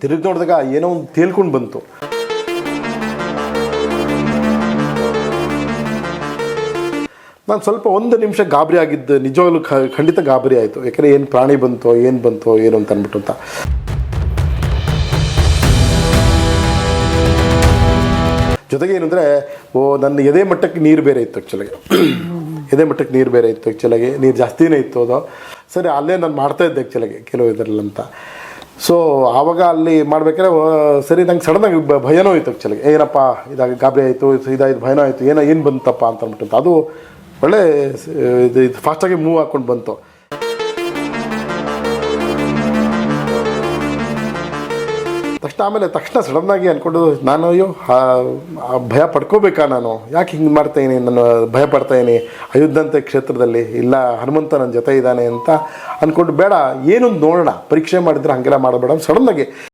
ತಿರುಗಿ ನೋಡಿದಾಗ ಏನೋ ಒಂದು ತೇಲ್ಕೊಂಡು ಬಂತು. ನಾನು ಸ್ವಲ್ಪ ಒಂದು ನಿಮಿಷ ಗಾಬರಿ ಆಗಿದ್ದು ನಿಜವಾಗ್ಲೂ ಖಂಡಿತ ಗಾಬರಿ ಆಯಿತು. ಯಾಕಂದರೆ ಏನು ಪ್ರಾಣಿ ಬಂತೋ ಏನು ಬಂತೋ ಏನು ಅಂತ ಅಂದ್ಬಿಟ್ಟು ಅಂತ. ಜೊತೆಗೆ ಏನಂದರೆ ಓ ನನ್ನ ಎದೆ ಮಟ್ಟಕ್ಕೆ ನೀರು ಬೇರೆ ಇತ್ತು ಆ್ಯಕ್ಚುಲಾಗಿ ಎದೆ ಮಟ್ಟಕ್ಕೆ ನೀರು ಬೇರೆ ಇತ್ತು ಆ್ಯಕ್ಚುಲಾಗಿ ನೀರು ಜಾಸ್ತಿನೇ ಇತ್ತು ಅದು. ಸರಿ ಅಲ್ಲೇ ನಾನು ಮಾಡ್ತಾ ಇದ್ದೆ ಆ್ಯಕ್ಚುಲಾಗಿ ಕೆಲವು ಇದರಲ್ಲಂತ. ಸೊ ಆವಾಗ ಅಲ್ಲಿ ಮಾಡ್ಬೇಕಾದ್ರೆ ಸರಿ, ನಂಗೆ ಸಡನ್ನಾಗಿ ಭಯನೂ ಆಯಿತು ಆ್ಯಕ್ಚುಲಿ ಏನಪ್ಪ, ಇದಾಗ ಗಾಬರಿ ಆಯಿತು ಇದಾಯ್ತು, ಭಯನೂ ಆಯಿತು, ಏನೋ, ಏನು ಬಂತಪ್ಪ ಅಂತ ಅಂದ್ಬಿಟ್ಟು ಅದು ಒಳ್ಳೆ ಇದು ಇದು ಫಾಸ್ಟಾಗಿ ಮೂವ್ ಹಾಕ್ಕೊಂಡು ಬಂತು. ತಕ್ಷಣ ಆಮೇಲೆ ತಕ್ಷಣ ಸಡನ್ನಾಗಿ ಅಂದ್ಕೊಂಡು ನಾನು ಅಯ್ಯೋ ಭಯ ಪಡ್ಕೋಬೇಕಾ ನಾನು? ಯಾಕೆ ಹಿಂಗೆ ಮಾಡ್ತಾಯಿನಿ ನಾನು ಭಯ ಪಡ್ತಾಯಿನಿ ಅಯೋಧ್ಯಂತ ಕ್ಷೇತ್ರದಲ್ಲಿ ಇಲ್ಲ, ಹನುಮಂತ ನನ್ನ ಜೊತೆ ಇದ್ದಾನೆ ಅಂತ ಅಂದ್ಕೊಂಡು ಬೇಡ, ಏನೊಂದು ನೋಡೋಣ. ಪರೀಕ್ಷೆ ಮಾಡಿದ್ರೆ ಹಂಗೆಲ್ಲ ಮಾಡಬೇಡ ಸಡನ್ನಾಗಿ